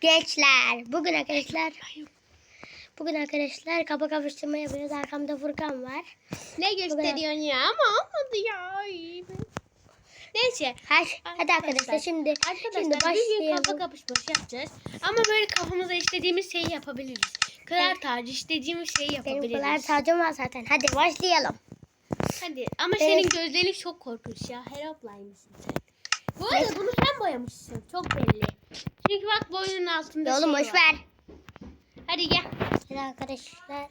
Gençler bugün arkadaşlar Bugün arkadaşlar kaba kapıştırma yapıyoruz. Arkamda Furkan var. Ne gösteriyorsun ya ama olmadı ya. Neyse. Hadi, hadi arkadaşlar şimdi Arkadaşlar şimdi başlayalım. kafa kapışması yapacağız. Ama böyle kafamıza istediğimiz şeyi yapabiliriz. Kırar tacı istediğimiz şeyi Benim yapabiliriz. kadar tacım var zaten. Hadi başlayalım. Hadi ama Evet. senin gözlerin çok korkunç ya. Herobrine'sin sen. Bu arada bunu sen boyamışsın. Çok belli. Çünkü bak boynun altında oğlum şey boş var. ver. Hadi gel. Hadi arkadaşlar.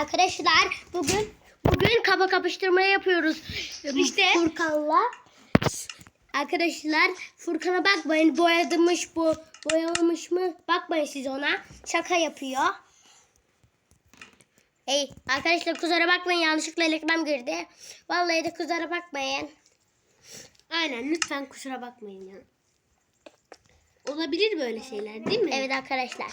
Arkadaşlar bugün bugün kaba kapıştırma yapıyoruz. İşte. Furkan'la. Arkadaşlar Furkan'a bakmayın boyadımış bu boyamamış mı bakmayın siz ona şaka yapıyor. Hey arkadaşlar kusura bakmayın yanlışlıkla reklam girdi. Vallahi de kusura bakmayın. Aynen lütfen kusura bakmayın ya. Olabilir böyle şeyler değil mi? Evet arkadaşlar.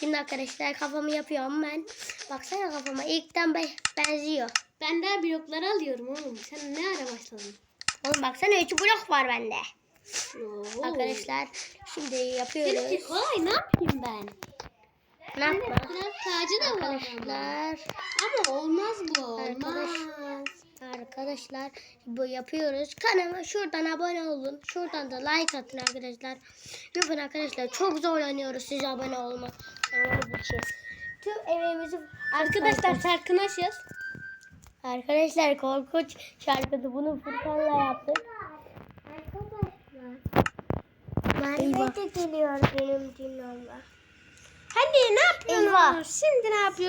Şimdi arkadaşlar kafamı yapıyorum ben. Baksana kafama ilkten be- benziyor. Ben daha blokları alıyorum oğlum. Sen ne ara başladın? Oğlum baksana 3 blok var bende. Oo. Arkadaşlar şimdi yapıyoruz. kolay ne yapayım ben? Ne yapma? Biraz tacı da var. Arkadaşlar, Ama olmaz bu arkadaşlar bu yapıyoruz. Kanalıma şuradan abone olun. Şuradan da like atın arkadaşlar. Lütfen arkadaşlar çok zorlanıyoruz size abone olmak. için. Tüm emeğimizi Arkadaşlar şarkınaşız. Arkadaşlar korkunç şarkıdı. Bunu Furkan'la yaptık. Merve de geliyor benim dinlemle. Hadi ne yapıyorsunuz? Eyvah. Şimdi ne yapıyorsunuz?